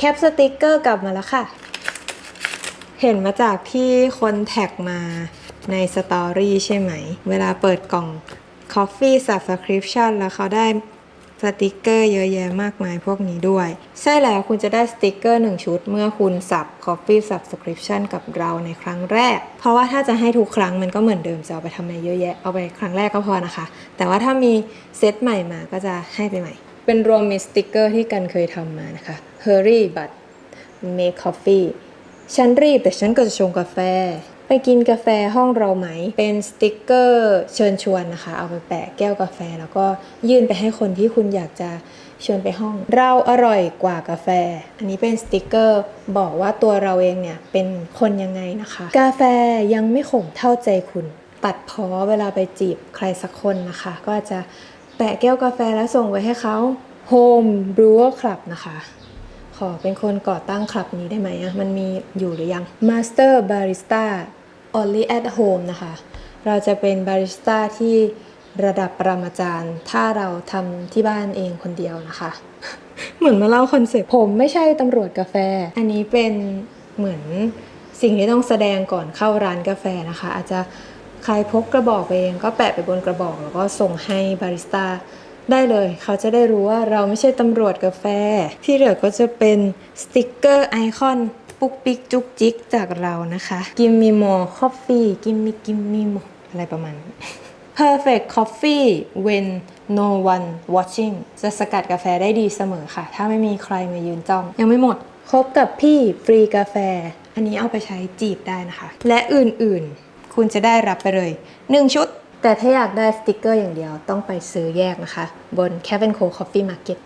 แคปสติกเกอร์กลับมาแล้วค่ะ เห็นมาจากที่คนแท็กมาในสตอรี่ใช่ไหม เวลาเปิดกล่อง Coffee Subscription แล้วเขาได้สติกเกอร์เยอะแยะมากมายพวกนี้ด้วย ใช่แล้วคุณจะได้สติกเกอร์ 1 ชุด เมื่อคุณสับ Coffee Subscription กับเราในครั้งแรก เพราะว่าถ้าจะให้ทุกครั้งมันก็เหมือนเดิมจะเอาไปทำอะไรเยอะแยะ เอาไปครั้งแรกก็พอนะคะ แต่ว่าถ้ามีเซตใหม่มาก็จะให้ไปใหม่ เป็นรวมมีสติกเกอร์ที่กันเคยทำมานะคะ Hurry but make coffee ฉันรีบแต่ฉันก็จะชงกาแฟ ไปกินกาแฟห้องเราไหม เป็นสติกเกอร์เชิญชวนนะคะ เอาไปแปะแก้วกาแฟแล้วก็ยื่นไปให้คนที่คุณอยากจะชวนไปห้อง เราอร่อยกว่ากาแฟ อันนี้เป็นสติกเกอร์บอกว่าตัวเราเองเนี่ยเป็นคนยังไงนะคะ กาแฟยังไม่ขมเท่าใจคุณ ตัดเพอเวลาไปจีบใครสักคนนะคะ ก็จะ แปะแก้วกาแฟแล้วส่งไว้ให้เขา Home Brewer Club นะคะ ขอเป็นคนก่อตั้งคลับนี้ได้ไหมอะมันมีอยู่หรือยัง Master Barista Only at Home นะคะ เราจะเป็นบาริสต้าที่ระดับปรมาจารย์ ถ้าเราทำที่บ้านเองคนเดียวนะคะ เหมือนมาเล่าคอนเซ็ปต์ผมไม่ใช่ตำรวจกาแฟ อันนี้เป็นเหมือนสิ่งที่ต้องแสดงก่อนเข้าร้านกาแฟนะคะ อาจจะ ใครพกกระบอกไปเองก็แปะไปบนกระบอก แล้วก็ส่งให้บาริสต้าได้เลย เขาจะได้รู้ว่าเราไม่ใช่ตำรวจกาแฟ ที่เหลือก็จะเป็นสติกเกอร์ไอคอนปุ๊กปิ๊กจุกจิกจากเรานะคะ Give me more coffee Give me give me more อะไรประมาณนี้ Perfect coffee when no one watching จะสกัดกาแฟได้ดีเสมอค่ะ ถ้าไม่มีใครมายืนจ้อง ยังไม่หมด คบกับพี่ฟรีกาแฟ อันนี้เอาไปใช้จีบได้นะคะ และอื่นๆ คุณจะได้รับไปเลย 1 ชุด แต่ถ้าอยากได้สติกเกอร์อย่างเดียวต้องไปซื้อแยกนะคะ บน Kevin Co Coffee Market